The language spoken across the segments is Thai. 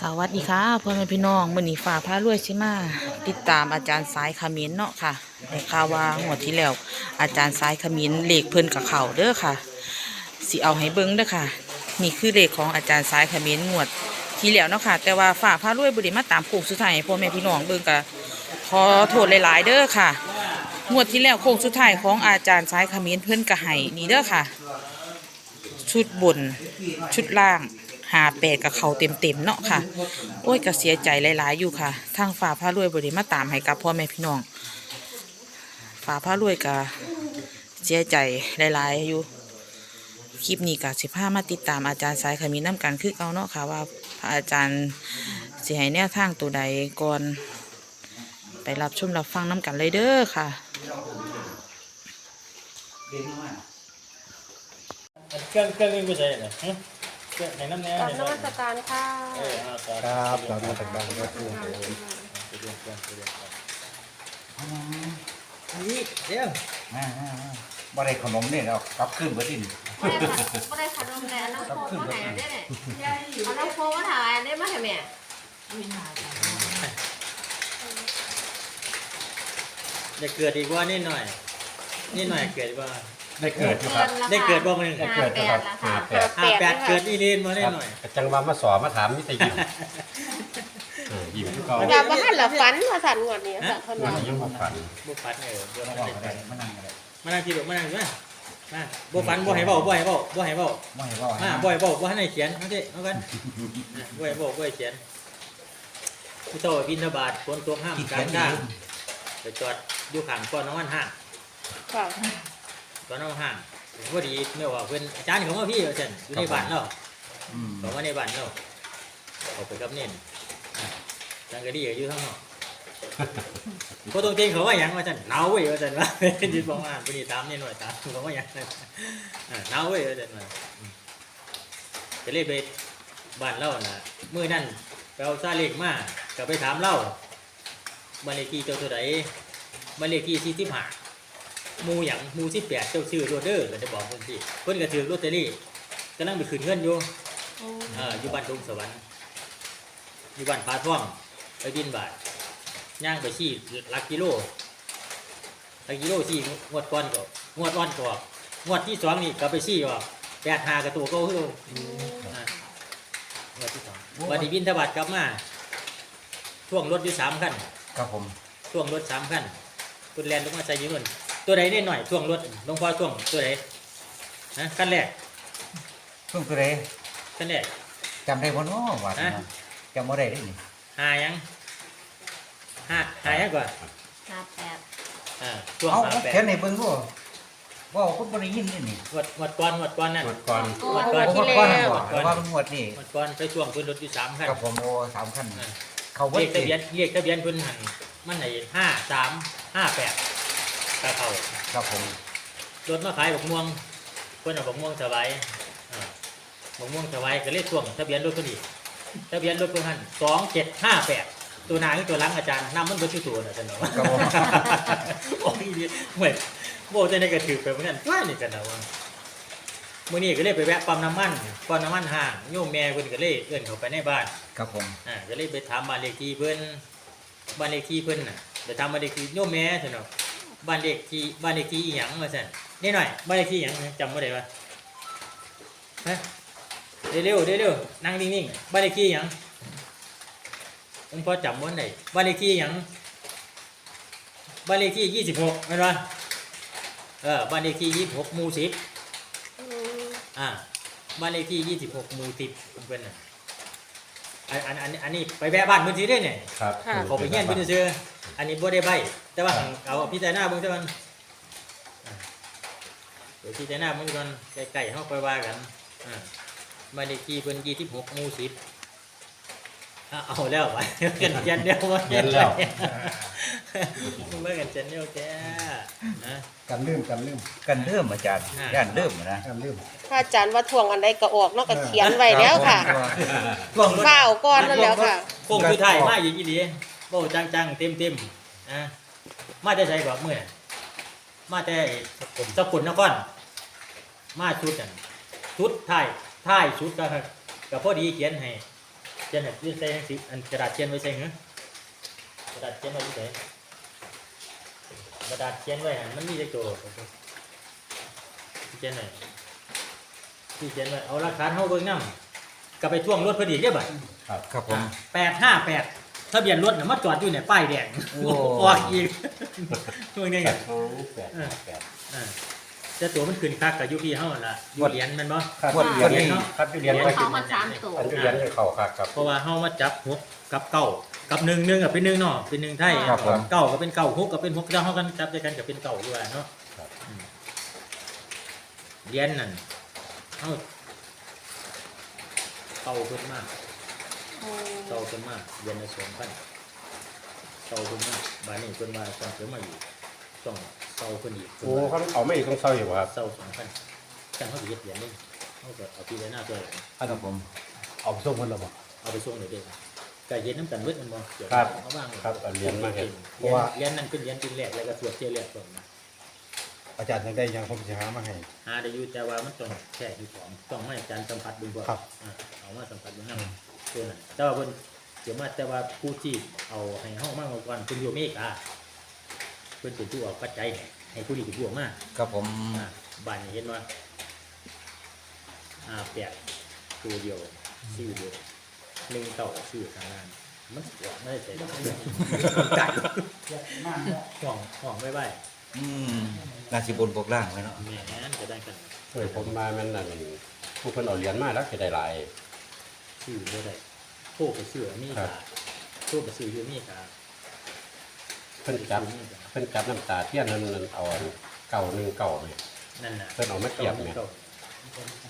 สวัสดีค่ะพ่อแม่พี่น้องมื้อนี้ฝ่าพารวยสิมาติดตามอาจารย์สายขมิ้นเนาะค่ะในข่าวว่าหัวดที่แล้ว อาจารย์สายขมิ้นเลขเพิ่นกับเข่าเด้อค่ะสิเอาให้เบิ่งเด้อค่ะ นี่คือเลขของอาจารย์สายขมิ้นงวดที่แล้วเนาะค่ะ แต่ว่าฝ่าพารวยบ่ได้มาตามโค้งสุดท้ายพ่อแม่พี่น้องเบิ่งก็ขอโทษหลาย ๆ เด้อค่ะงวดที่แล้วโค้งสุดท้ายของอาจารย์สายขมิ้นเพิ่นก็ให้นี่เด้อค่ะ ชุดบนชุดล่าง หาแปดกับเขาเต็มเต็มๆเนาะค่ะ โอ้ยก็เสียใจหลายๆอยู่ค่ะ ทางฝ่าพระรวยบริมาตามให้กับพ่อแม่พี่น้องฝ่าพระรวยก็เสียใจหลายๆอยู่คลิปนี้ก็สิพามาติดตามอาจารย์สายขมิ้นน้ำกันคือเก่าเนาะค่ะว่าพระอาจารย์สิให้แนวทางตัวใดก่อน ไปรับชมรับฟังน้ำกันเลยเด้อค่ะเครื่องเครื่องนี้กูใช้ไหนฮะเครื่อ งไหนน้ำแน่กราบไหนนมัสการค่ะเออเอาต่อครับเรามาจากบ้านก็คือไปเรียนเครื่องไปเรียนเครื่องอันนี้เดี๋ยวบ่ได้ขนมเนี่ยเรากลับขึ้นบ่ดินไม่ได้ผัดไม่ได้ผัดนมแดงน้ำโค้กมาถ่ายได้เนี่ยเอาน้ำโค้กมาถ่ายได้มาถ่ายแม่จะเกิดอีกว่านิดหน่อยนิดหน่อยเกิดอีกว่า ได้เกิดอยู่ครับ ได้เกิดบ่มึงได้เกิดอยู่ครับห้าแปดห้าแปดเกิดอีเรนมาได้หน่อยจังหวะมาสอนมาถามมิตรยิ้มเออยิ้มที่เขาอย่ามาหันหลัฝันมาสั่นงวดนี้สั่นคนวัว่านนี้ยังบ่ฝันบุฟันเออบุมาฟันบอกอะไรมานั่งอะไรมานั่งที่ดูมานั่งอยู่นะมาบุฟันบ่ให้เบ้าบ่ให้เบ้าบ่ให้เบ้าบ่ให้เว้ามาบ่ให้เบ้าบ่ให้เขียนเอาสิเอากันบ่ให้เบ้าบ่ให้เขียนผู้โตบินทบาทฝนตกห้ามขี้กลาเกียงจทางนี่ไปจอดอยู่ข้างก้อนน้ำมันห้างค่ะ ก้อนน้ำมันห้างพอดีไม่ว่าเพื่อนอาจารย์ของว่าพี่ว่าเช่นอยู่ในบ้านเนาะอืมบอกว่าในบ้านเนาะเอาไปกับเน้นอะจังก็ดีอยู่ข้างนอกพอตรงจริงเขาว่าหยังว่าจันหนาวเว้ยว่าจันว่าจิตบอกว่าพอดีตามนี่หน่อยตามเขาว่าหยังอะหนาวเว้ยว่าจันว่าอืมจะเล่ไปบ้านเล่าน่ะเมื่อนั่นไปเอาซาเล็กมาก็ไปถามเล่าบ้านเลขที่เจ้าเท่าไหร่บ้านเลขที่สี่สิบห้าห มูหยังหมูที่แปดเจ้าชื่อโรเดอร์ก็จะบอกคนที่เพิ่นก็ถือลอตเตอรี่ก็นั่งไปขึ้นเงินอยู่เอ่ออยู่บ้านดงสวรรค์อยู่บ้านพาท่องไปบินบาทย่างไปชี้หลักกิโลหลักกิโลชี้งวดก่อนก็งวดอ่อนก็งวดที่สองนี่ก็ไปชี้ว่าแปดหากระตัวก็คืออ่างวดที่สองวันที่บินทบาทกลับมาช่วงรถอยู่สามคันครับผมช่วงรถสามคันคุณแลนลงมาใส่ยืนน ตัวใดได้หน่อยช่วงรถหลวงพ่อช่วงตัวใดนะขั้นแรกช่วงตัวใดขั้นแรก จำได้บ่เนาะว่าฮะ จำบ่ได้เด้นี่หายังห้าหายังก่อนห้าแปดอ่าช่วงเอาสามแปดเขียนให้เบิ่งดูว่าคนบ่ได้ยินนี่นี่งวดงวดก่อนงวดก่อนนั่นกดก่อนโอ้วัยดก่อนที่ก่อนแล้วก่อนแล้วว่ามันงวดนี่งวดก่อนไปช่วงเพิ่นรถอยู่สามคันกับผมโอ้สามคัน อ่าเขาบ่เรียกทะได้เบียนเรียกทะเบียนเพิ่นหันมันไหนห้าสามห้าแปด ตาเขาครับผมรถมาขายบักม่วงเพิ่นเอาบักม่วงสบายอ่าบักม่วงสบายก็เลยช่วงทะเบียนรถเพิ่นอีกทะเบียนรถเพิ่นหันสองเจ็ดห้าแปดตัวหนาคือตัวหลังอาจารย์น้ำมันเบ่ชื่อตัวนะอาจารย์เนาะครับผม โอ้ยดีเหมือนโบจะได้กระถือไปเหมือนกันว่านี่กันนะว่ามื่อนี้ก็เลยไปแวะปั๊มน้ำมันปั๊มน้ำมันห่างโยมแม่เพิ่นก็เลยเอื้อนเข้าไปในบ้าน ครับผม อ่าก็เลยไปถามบ้านเลขที่เพิ่นบ้านเลขที่เพิ่นน่ะไปถามบ้านเลขที่โยมแม่เถอะเนาะ บ้านเลขที่บ้านเลขที่อีหยังว่าซั่นนี่หน่อยบ้านเลขที่อีหยังจำบ่ได้ว่าฮะเร็วๆเร็วๆนั่งนิ่งๆบ้านเลขที่อีหยังผมพอจำบ่ได้บ้านเลขที่อีหยังบ้านเลขที่26เห็นปะเออบ้านเลขที่26หมู่10อืมอ่าบ้านเลขที่26หมู่10มันเป็นน่ะ อันอันอันอันนี้ไปแวะบ้านเพิ่นสิได้เนี่ยครับเขาไปเฮียนเพิ่นซื่อๆอันนี้บ่ได้ใบแต่ว่าหั่นเอาพิจารณาเบิ่งซะมันอ่าเดี๋ยวพิจารณาเบิ่งก่อนใกล้ๆเฮาค่อยว่ากันอ่าบ้านเลขที่เพิ่น26หมู่10อะ เอาแล้ววะกันยันเดียววะเขียนแล้วมึงเลิกกันเจนเดียวแกนะกันลืมกันลืมกันเริ่มอาจารย์อ่าย่านเริ่มนะกันลืมพระอาจารย์ว่าทวงอันใดก็ออกเนอกก็เขียนไว้แล้วค่ะช่วงรถข้าวก้อนนั่นแล้วค่ะโค้งคือไทยมาอย่างนี้ดีโบ้จังจังๆเต็มเต็มๆนะมาแต่ใช้บอกเมื่อน่ะมาแต่สกุลนครมาชุดนั่นชุดไทยไทยชุดก็กับพอดีเขียนให้ ขียนเนี่ยยื่นใส่หนังสืออันกระดาษเขียนไว้ใส่เหรอกระดาษเขียนไว้ที่ไหนกระดาษเขียนไว้หั่นมันมีเลขตัวที่เขียนไหนที่เขียนไว้เอาหลักฐานเฮาเบิ่งนำกลับไปท่วงรถพอดีเด้อบัดครับครับผมแปดห้าแปดทะเบียนรถน่ะมาจอดอยู่เนี่ยป้ายแดงโอ้ออกอีกช่วงนี้แปอะดสองแปดห้าแปดอ่า แต่ตัวมันขึ้นคักกับยุพี่เฮานั่นล่ะอยูเหรียญแมันบ่ ครับงวดเหรียญนี่ครับที่เรียนเดี๋ยวไปเขามาสามตัวอันที่เรียนจะเข้าครับครับ เพราะว่าเฮามาจับหกกับเก้ากับหนึ่งหนึ่งกับเป็นหนึ่งเนาะเป็นหนึ่งไทยครับผม เก้าก็เป็นเก้าหกก็เป็นหกแล้วเฮากันจับด้วยกันกับเป็นเก้าด้วยเนาะครับ อืมเหรียญนั่นเฮาเก่าขึ้นมาก โอ้เก่าขึ้นมากเหรียญในสองพันเก่าขึ้นมากบาดนี้เพิ่นว่าต้องเสริมมาอีกต้อง เก่าขึ้นอีกโอ้เขาเอาไม่อีกต้องเศร้าอยู่บ่ครับเศร้าสองพันจังเขาสิเฮ็ดเหรียญนึงเขาก็เอาปีไว้หน้าตัวเองครับผมเอาไปส่งคนละบ่ เอาไปส่งเลยเด้อก็เฮ็ดน้ำกันเวทมันบ่เดี๋ยวครับเอาบ้างครับเอาเหรียญมาเฮ็ดเพเหรียราะญว่า เหรียญนั่นเป็นเหรียญปีแรกแล้วก็สวดเที่ยแรกก่อนนะอาจารย์ยังได้ยังผมจะหามาให้ หาได้อยู่แต่ว่ามันต้องแค่ที่ของต้องไม่อาจารย์สัมผัสดูก่อนครับ อ่าเอามาสัมผัสดูนำตัวนั้นแต่ว่าเพิ่นเดี๋ยวมาแต่ว่าผู้ที่เอาให้เฮามาเมื่อก่อนเพิ่นอยู่อเมริกา เพิ่นเป็นผู้เอาปัจจัยให้ให้ผู้นี้เป็นผู้เอามาครับผมอ่าบ้านนี้เห็นว่าอ่าแปดตัวเดียวชื่อเดียวหนึ่งเต่าชื่อทางล่างมันสวยไม่ได้ใส่ไก่ห่องห่องไว้ไว้อืมนาสิบนบวกล่างเลยเนาะแหม่นจะได้กันเฮ้ยผมมามันนั่นผู้เพิ่นเอาเหรียญมาแล้วจะได้หลาย ชื่อไม่ได้โคกไปชื่อมีครักาบโคกไปชื่อยูมีกาเพิ่นจับ เพิ่นจับน้ำตาเทียนนั่นนั่นเอาอันเก่าหนึ่งเก่าเนี่ยนั่นน่ะเพิ่นเอามาเทียบเนี่ยก่า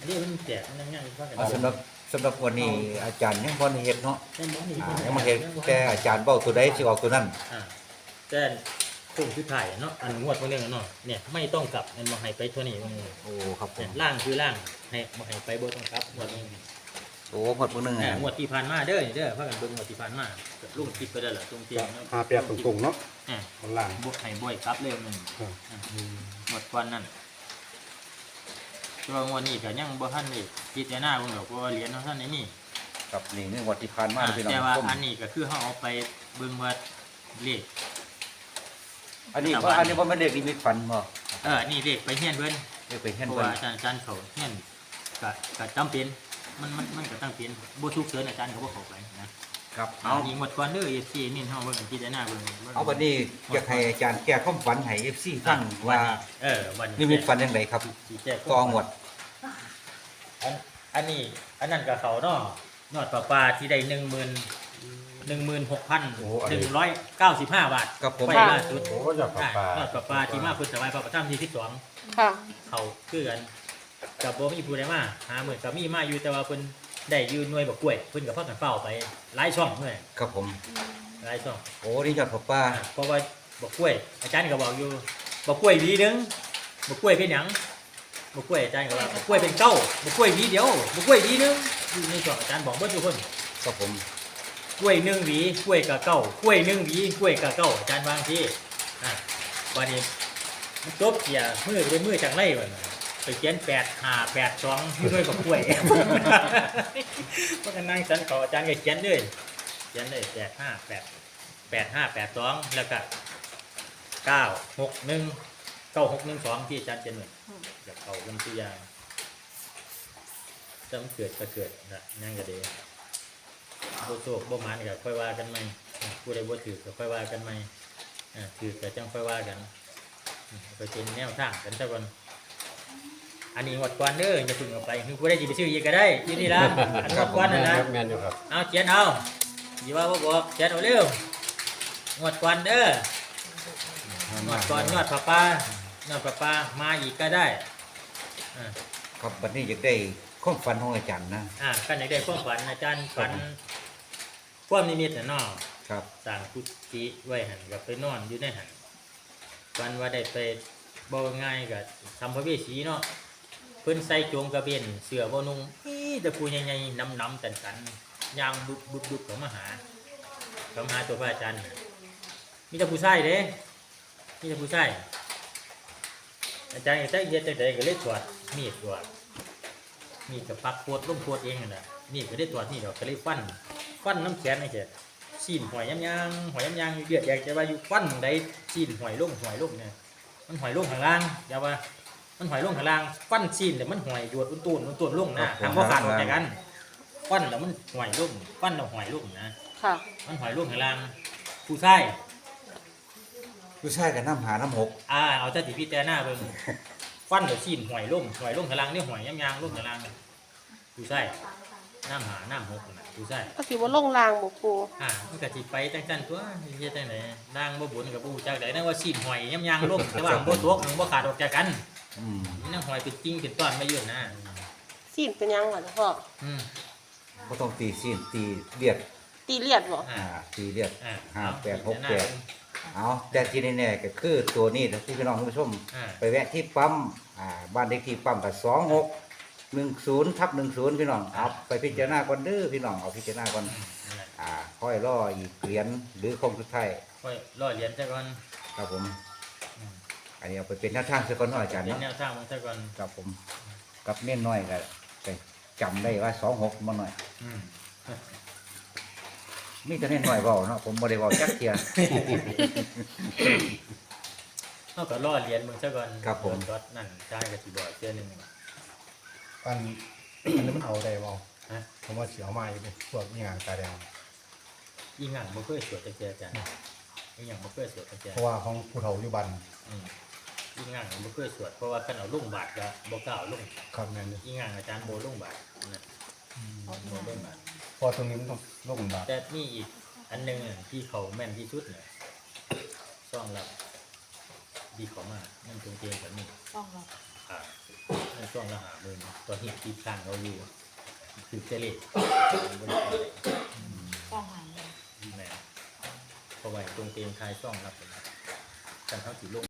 อันนี้มันแจกมันง่ายๆว่ากันเอาสำหรับสำหรับวันนี้อาจารย์ยังบ่ได้เฮ็ดเนาะได้หมดนี่อ่ายังมาเฮ็ดแต่อาจารย์เว้าตัวใดสิออกตัวนั้นอ่าแต่โค้งคือถ่ายเนาะอันงวดพวกนี้เนาะเนี่ยไม่ต้องกลับมันมาให้ไปเท่านี้มันโอ้ครับผเนี่ยมล่างคือล่างให้มาให้ไปบ่ต้องกลับงวดนี้โอ้หมดมื้อนึงแหอะมงวดที่ผ่านมาเด้อเด้อพากันเบิ่งงวดที่ผ่านมาลุงคิดไปได้ล่ะตรงเตียงเนาะหาแปดตรงๆเนาะ อ่าข้างล่างบ่ให้บ่อยกลับเร็วหนึงครับอ่าหมดก่อนนั่นแต่ว่างวดนี้ก็ยังบ่ทันได้พิจารณาเบิ่งดอกเพราะว่าเหรียญเฮาท่านได้มีครับนี่นี่งวดที่ผ่านมาพี่น้องแต่ว่าผมอันนี้ก็คือเขาเอาไปเบิ่งว่าเลข อันนี้ว่าอันนี้บ่แม่นเด็กนิมิตฝันบ่เออ นี่เลขไปเฮียนเบิ่นเด็กไปเห็นเพราะเพิ่นว่าอาจารย์อาจารย์เขาเฮียนก็ก็จำเป็นมันมันมันก็ตั้งเป็นบ่ทุกเสืออาจารย์เขาบ่เข้าไปนะ ครับเอายิงหมดก่อนเด้อ FC นี่เฮาเบิ่งพิจารณาเบิ่งเอาบัดนี้อยากให้อาจารย์แก้ความฝันให้ FC ฟังว่าเออวันนิมิตฝันจังไดครับสิแจ้งต่องวดอันอันนี้ อันนั้นก็เขาเนาะนอดปลาปลาที่ได้10,000 16,195บาทครับผมไปล่าสุดโอ้ยอดปลาปลานอดปลาปลาที่มาเพิ่นถวายพระประธานที่12ค่ะ เขาคือกันกับบ่มีผู้ใดมาหาเหมือนกับมีมาอยู่แต่ว่าเพิ่น ได้อยู่หน่วยบักกล้วยเพิ่นก็พากันเฝ้าไปหลายช่องเมื่อยครับผม หลายช่องโอ้นี่ยอดพ่อป้าอ่าเพราะว่าบักกล้วย อาจารย์ก็บอกอยู่บักกล้วยหวีหนึงบักกล้วยเป็นหยังบักกล้วยอาจารย์ก็ว่าบักกล้วยเป็นเก้าบักกล้วยหวีเดียวบักกล้วยหวีหนึงอยู่ในช่องอาจารย์บอกเบิดทุกคนครับผม กล้วยหนึ่งหวีกล้วยกับเก้ากล้วยหนึ่งหวีกล้วยกับเก้าอาจารย์วางที่อ่าวันนี้มันจบเกียร์มือก็เป็นมือจังไรวะน่ะ ไปเขียนแปดห้าแปดสองด้วยกับกล้วยเพราะกันนั่งฉันขออาจารย์ก็เขียนเลยเขียนเลยแปดห้าแปดแปดห้าแปดสองแล้วก็เก้าหกหนึ่งเก้าหกหนึ่งสองที่อาจารย์เขียนเลยจะเอาลำตัวอย่างจำเกิดก็เกิดนะนั่งก็ดีบ่โชคบ่มานก็ค่อยว่ากันใหมผู้ใดบ่ถือก็ค่อยว่ากันใหมถือก็จังค่อยว่ากันอืมก็เป็นแนวทางกันซะก่อน อันนี้งวดก่อนเด้ออย่าเพึ่งเอาไปคือผู้ใดสิไปซื้ออีกก็ได้อยู่นี่ล่ะอันงวดก่อนนั่นนะแม่นอยู่ครับเอาเขียนเอาอย่าว่าบ่บอกเขียนเอาเร็วงวดก่อนเด้องวดก่อนงวดป้าป้างวดป้าป้ามาอีกก็ได้อ่าครับบัดนี้อยากได้ความฝันของอาจารย์นะ อ่ากันอยากได้ความฝันอาจารย์ฝันความนิมิตน่ะเนาะครับสร้างกุฏิไว้หันกับไปนอนอยู่ในหันวันว่าได้ไปบ่ง่ายกับทำพระเวสสีเนาะ เพิ่นใส่โจงกระเบนเสือบ่นุ่งอีแต่ผู้ใหญ่ๆน้ำๆกันกันย่างบุบบุบบุบเขามาหาเขามาหาตัวพระอาจารย์มีแต่ผู้ชายเด้มีแต่ผู้ชายอาจารย์ก็ใส่เฮ็ดจังไดก็เลยตรวจมีดตรวจมีดกับปักโคตรลงโคตรเองนั่นน่ะมีดก็ได้ตรวจนี่ดอกก็เลยฟันฟันน้ำแข็งนี่แค่ชีนหอยยำยางหอยยำยางอยู่เดือดอยากจะว่าอยู่ฟันใดชีนหอยลงหอยลงเนี่ยมันหอยลงข้างล่างอย่าว่า มันหอยลงข้างล่างฟันชีนแต่มันหอยหยวดอุ้นตูนอุ้นตูนลงนะทำว่าขาดออกจากกันฟันแล้วมันหอยลงฟันแล้วหอยลงนะค่ะมันหอยลงข้างล่างผู้ชายผู้ชายกับน้ำหาน้ำหกอ่าเอาแต่สิพี่แต่หน้าเบิ่งฟันแล้วชีนหอยลงหอยลงข้างล่างนี่หอยยำยางลงข้างล่างผู้ชายน้ำหาน้ำหกนะผู้ชายก็สิว่าลงรางบ่ปูอ่ามันก็สิไปจังซั่นตัวเฮ็ดจังไดนางบ่บุญกับผู้จักไดนั่นว่าชีนหอยยำยางลงแต่ว่าบ่ตกมันบ่ขาดออกจากกัน อืมนี่นางหอยเป็นจริงเป็นตอนไม่อยู่นะซีนเป็นหยังวะพ่ออืม ก็ต้องตีซีนตีเลียดตีเลียดบ่อ่า อ่าตีเลียดอ่าห้าแปดหกแปดเอาแต่ที่แน่ๆก็คือตัวนี้นะที่พี่น้องท่านผู้ชม อ่า ไปแวะที่ปั๊มอ่าบ้านเลขที่ปั๊มกับสองหกหนึ่งศูนย์ทับหนึ่งศูนย์พี่น้องเอาไปพิจารณาก่อนเด้อพี่น้องเอาพิจารณาก่อนนั่นแหละอ่าค่อยรออีกเหรียญหรือคงสุดท้ายค่อยรอเหรียญซะก่อนครับผม อันนี้เอาไปเป็นแนวทางเสียก่อนเนาะอาจารย์เป็นเนาะแนวทางมันซะก่อนครับผมกับเน้นน้อยก็ไปจำได้ว่าสองหกมาหน่อยอืมมีแต่เน้นน้อยเบาเนาะผมบ่ได้เบาจักเทีย เฮาก็รอเหรียญมึงซะก่อนครับผม รถนั่นจ่ายก็สิบ่เทื่อหนึง อันอันนี้มันเอาได้บ่ฮะ ผมว่าเสียวมาอยู่ดิพวกงานตาแดง อีหยังบ่เคยสวดจักเทื่ออาจารย์อีหยังบ่เคยสวดจักเทื่อเพราะว่าของผู้เฒ่าอยู่บ้านอืม อีหยังบ่เคยสวดเพราะว่าคันเอาลงบาทก็บ่กล้าเอาลงครับแม่นอยู่อีหยังอาจารย์บ่ลงบาทนะบ่ลงบาทเพราะตรงนี้มันต้องลงบาทแต่มีอีกอันหนึงอะที่เขาแม่นที่สุดเนี่ยซ่องรับดีเขามานั่นตรงเตียงแบบนี้ต้องรับอ่าในช่วงละหาหมื่นตัวเห็ดที่ข้างเราอยู่คือเจเล่ต้องหาแม่เพราะว่าตรงเตียงคลายช่องรับกันเขาสิลง